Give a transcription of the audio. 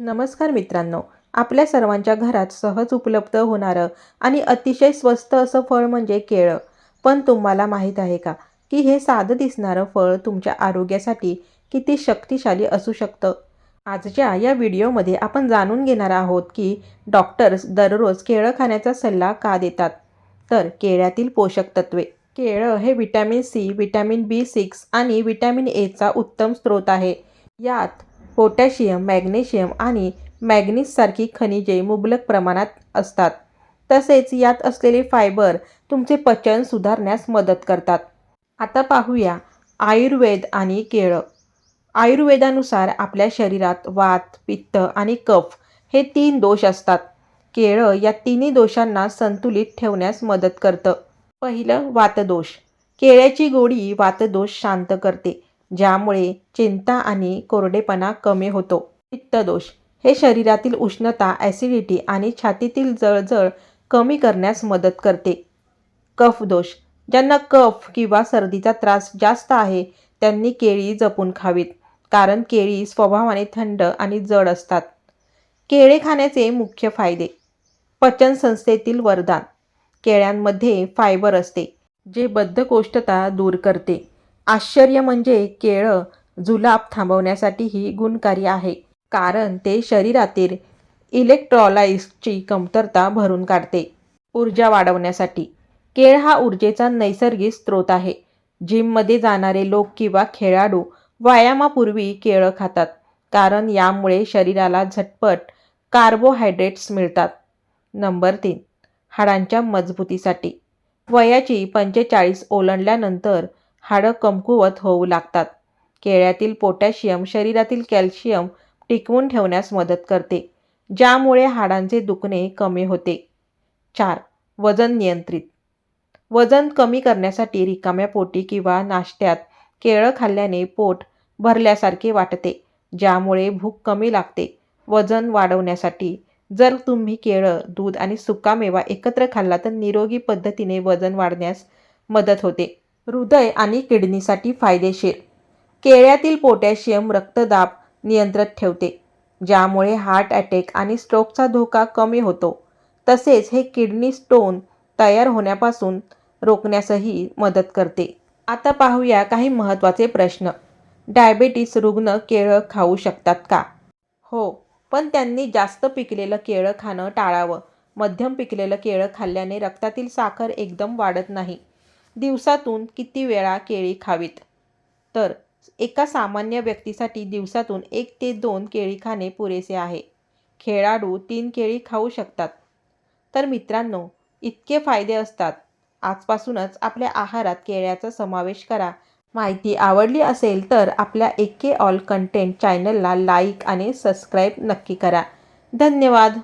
नमस्कार मित्रांनो आपल्या सर्वांच्या घरात सहज उपलब्ध होणारं आणि अतिशय स्वस्त असं फळ म्हणजे केळं. पण तुम्हाला माहीत आहे का की हे साधं दिसणारं फळ तुमच्या आरोग्यासाठी किती शक्तिशाली असू शकतं? आजच्या या व्हिडिओमध्ये आपण जाणून घेणार आहोत की डॉक्टर्स दररोज केळं खाण्याचा सल्ला का देतात? तर केळ्यातील पोषक तत्वे. केळं हे vitamin C vitamin B six आणि व्हिटॅमिन एचा उत्तम स्रोत आहे. यात पोटॅशियम मॅग्नेशियम आणि मॅग्नीससारखी खनिजे मुबलक प्रमाणात असतात. तसेच यात असलेले फायबर तुमचे पचन सुधारण्यास मदत करतात. आता पाहूया आयुर्वेद आणि केळं. आयुर्वेदानुसार आपल्या शरीरात वात पित्त आणि कफ हे तीन दोष असतात. केळं या तिन्ही दोषांना संतुलित ठेवण्यास मदत करतं. पहिलं वातदोष. केळ्याची गोडी वातदोष शांत करते. ज्यामुळे चिंता आणि कोरडेपणा कमी होतो. पित्तदोष. हे शरीरातील उष्णता ॲसिडिटी आणि छातीतील जळजळ कमी करण्यास मदत करते. कफदोष ज्यांना कफ किंवा सर्दीचा त्रास जास्त आहे त्यांनी केळी जपून खावीत कारण केळी स्वभावाने थंड आणि जड असतात. केळे खाण्याचे मुख्य फायदे. पचनसंस्थेतील वरदान. केळ्यांमध्ये फायबर असते जे बद्धकोष्ठता दूर करते. आश्चर्य म्हणजे केळं जुलाब थांबवण्यासाठीही गुणकारी आहे कारण ते शरीरातील इलेक्ट्रॉलाइट्सची कमतरता भरून काढते. ऊर्जा वाढवण्यासाठी. केळ हा ऊर्जेचा नैसर्गिक स्रोत आहे. जिममध्ये जाणारे लोक किंवा खेळाडू व्यायामापूर्वी केळं खातात कारण यामुळे शरीराला झटपट कार्बोहायड्रेट्स मिळतात. नंबर तीन. हाडांच्या मजबूतीसाठी. वयाची पंचेचाळीस ओलांडल्यानंतर हाडं कमकुवत होऊ लागतात. केळ्यातील पोटॅशियम शरीरातील कॅल्शियम टिकवून ठेवण्यास मदत करते ज्यामुळे हाडांचे दुखणे कमी होते. चार वजन नियंत्रित. वजन कमी करण्यासाठी रिकाम्या पोटी किंवा नाश्त्यात केळं खाल्ल्याने पोट भरल्यासारखे वाटते ज्यामुळे भूक कमी लागते. वजन वाढवण्यासाठी जर तुम्ही केळं दूध आणि सुकामेवा एकत्र खाल्ला तर निरोगी पद्धतीने वजन वाढण्यास मदत होते. हृदय आणि किडनीसाठी फायदेशीर. केळ्यातील पोटॅशियम रक्तदाब नियंत्रित ठेवते ज्यामुळे हार्ट अटॅक आणि स्ट्रोकचा धोका कमी होतो. तसेच हे किडनी स्टोन तयार होण्यापासून रोखण्यासही मदत करते. आता पाहूया काही महत्त्वाचे प्रश्न. डायबेटीस रुग्ण केळं खाऊ शकतात का? हो पण त्यांनी जास्त पिकलेलं केळं खाणं टाळावं. मध्यम पिकलेलं केळं खाल्ल्याने रक्तातील साखर एकदम वाढत नाही. दिवसातून किती वेळा केळी खावीत? तर एका सामान्य व्यक्तीसाठी दिवसातून एक ते दोन केळी खाणे पुरेसे आहे. खेळाडू तीन केळी खाऊ शकतात. तर मित्रांनो इतके फायदे असतात. आजपासूनच आपल्या आहारात केळ्याचा समावेश करा. माहिती आवडली असेल तर आपल्या एके ऑल कंटेंट चॅनलला लाईक आणि सबस्क्राईब नक्की करा. धन्यवाद!